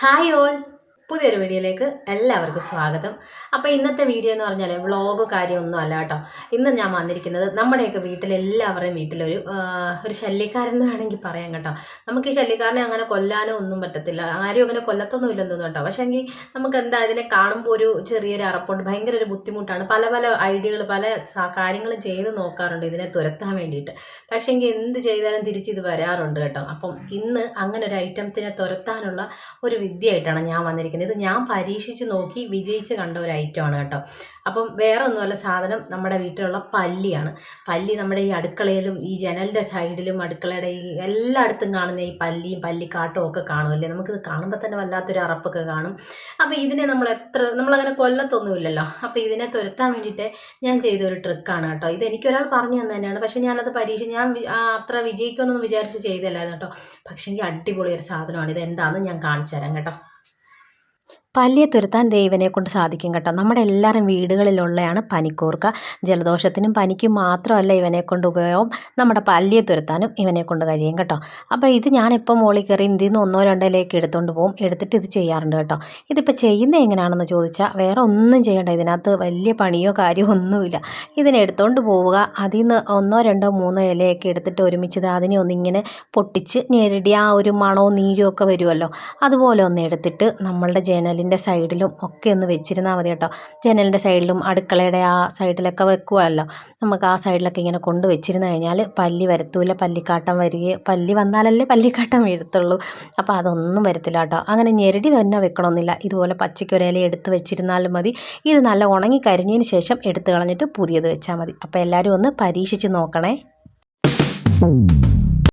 Hi all പുതിയൊരു വീഡിയോയിലേക്ക് എല്ലാവർക്കും സ്വാഗതം. അപ്പോൾ ഇന്നത്തെ വീഡിയോ എന്ന് പറഞ്ഞാൽ വ്ളോഗ് കാര്യമൊന്നും അല്ല കേട്ടോ. ഇന്ന് ഞാൻ വന്നിരിക്കുന്നത് നമ്മുടെയൊക്കെ വീട്ടിൽ എല്ലാവരുടെയും വീട്ടിലൊരു ഒരു ശല്യക്കാരൻ എന്ന് വേണമെങ്കിൽ പറയാം കേട്ടോ. നമുക്ക് ഈ ശല്യക്കാരനെ അങ്ങനെ കൊല്ലാനോ ഒന്നും പറ്റത്തില്ല. ആരും അങ്ങനെ കൊല്ലത്തൊന്നും ഇല്ലെന്ന് കേട്ടോ. പക്ഷേ എങ്കിൽ നമുക്ക് എന്താ ഇതിനെ കാണുമ്പോൾ ഒരു ചെറിയൊരു അറപ്പുണ്ട്. ഭയങ്കര ഒരു ബുദ്ധിമുട്ടാണ്. പല പല ഐഡിയകൾ പല കാര്യങ്ങളും ചെയ്ത് നോക്കാറുണ്ട് ഇതിനെ തുരത്താൻ വേണ്ടിയിട്ട്. പക്ഷേ എങ്കിൽ എന്ത് ചെയ്താലും തിരിച്ച് ഇത് വരാറുണ്ട് കേട്ടോ. അപ്പം ഇന്ന് അങ്ങനെ ഒരു ഐറ്റത്തിനെ തുരത്താനുള്ള ഒരു വിദ്യയായിട്ടാണ് ഞാൻ വന്നിരിക്കുന്നത്. ഇത് ഞാൻ പരീക്ഷിച്ച് നോക്കി വിജയിച്ച് കണ്ട ഒരു ഐറ്റമാണ് കേട്ടോ. അപ്പം വേറെ ഒന്നുമല്ല സാധനം നമ്മുടെ വീട്ടിലുള്ള പല്ലിയാണ്. പല്ലി നമ്മുടെ ഈ അടുക്കളയിലും ഈ ജനലിന്റെ സൈഡിലും അടുക്കളയുടെ ഈ എല്ലായിടത്തും കാണുന്ന ഈ പല്ലിയും പല്ലിക്കാട്ടും ഒക്കെ കാണുമല്ലേ? നമുക്കിത് കാണുമ്പോൾ തന്നെ വല്ലാത്തൊരു അറപ്പൊക്കെ കാണും. അപ്പോൾ ഇതിനെ നമ്മൾ എത്ര നമ്മളങ്ങനെ കൊല്ലത്തൊന്നുമില്ലല്ലോ. അപ്പോൾ ഇതിനെ തുരത്താൻ വേണ്ടിയിട്ട് ഞാൻ ചെയ്ത ഒരു ട്രിക്കാണ് കേട്ടോ. ഇത് എനിക്കൊരാൾ പറഞ്ഞു തന്നെ തന്നെയാണ്. പക്ഷേ ഞാനത് പരീക്ഷ ഞാൻ അത്ര വിജയിക്കുമെന്നൊന്നും വിചാരിച്ച് ചെയ്തല്ലായിരുന്നു കേട്ടോ. പക്ഷേ എനിക്ക് അടിപൊളി ഒരു സാധനമാണ്. ഇത് എന്താണെന്ന് ഞാൻ കാണിച്ചു തരാം കേട്ടോ. പല്ലിയെ തുരത്താൻ ദൈവനെ കൊണ്ട് സാധിക്കും കേട്ടോ. നമ്മുടെ എല്ലാവരും വീടുകളിലുള്ളതാണ് പനിക്കൂർക്ക. ജലദോഷത്തിനും പനിക്കും മാത്രമല്ല ഇവനെ കൊണ്ട് ഉപയോഗം. നമ്മുടെ പല്ലിയെ തുരത്താനും ഇവനെ കൊണ്ട് കഴിയും കേട്ടോ. അപ്പോൾ ഇത് ഞാനിപ്പോൾ മോളി കയറി ഇതിൽ നിന്ന് ഒന്നോ രണ്ടോയിലേക്ക് എടുത്തുകൊണ്ട് പോകും എടുത്തിട്ട് ഇത് ചെയ്യാറുണ്ട് കേട്ടോ. ഇതിപ്പോൾ ചെയ്യുന്നത് എങ്ങനെയാണെന്ന് ചോദിച്ചാൽ വേറെ ഒന്നും ചെയ്യേണ്ട. ഇതിനകത്ത് വലിയ പണിയോ കാര്യമോ ഒന്നുമില്ല. ഇതിനെ എടുത്തുകൊണ്ട് പോവുക. അതിൽ നിന്ന് ഒന്നോ രണ്ടോ മൂന്നോ ഇലയൊക്കെ എടുത്തിട്ട് ഒരുമിച്ച് അതിനെ ഒന്നിങ്ങനെ പൊട്ടിച്ച് ഞെരടി ആ ഒരു മണവും നീരും ഒക്കെ വരുമല്ലോ അതുപോലെ ഒന്ന് എടുത്തിട്ട് നമ്മളുടെ ജനലിന്റെ സൈഡിലും ഒക്കെ ഒന്ന് വെച്ചിരുന്നാൽ മതി കേട്ടോ. ജനലിന്റെ സൈഡിലും അടുക്കളയുടെ ആ സൈഡിലൊക്കെ വെക്കുമല്ലോ നമുക്ക് ആ സൈഡിലൊക്കെ ഇങ്ങനെ കൊണ്ട് വെച്ചിരുന്നു കഴിഞ്ഞാൽ പല്ലി വരത്തൂല. പല്ലിക്കാട്ടം വരികയും പല്ലി വന്നാലല്ലേ പല്ലിക്കാട്ടം വീഴത്തുള്ളൂ അപ്പോൾ അതൊന്നും വരത്തില്ല കേട്ടോ. അങ്ങനെ ഞെരടി തന്നെ വെക്കണമെന്നില്ല. ഇതുപോലെ പച്ചയ്ക്കൊരയില എടുത്ത് വെച്ചിരുന്നാലും മതി. ഇത് നല്ല ഉണങ്ങി കരിഞ്ഞതിന് ശേഷം എടുത്ത് കളഞ്ഞിട്ട് പുതിയത് വെച്ചാൽ മതി. അപ്പോൾ എല്ലാവരും ഒന്ന് പരീക്ഷിച്ച് നോക്കണേ.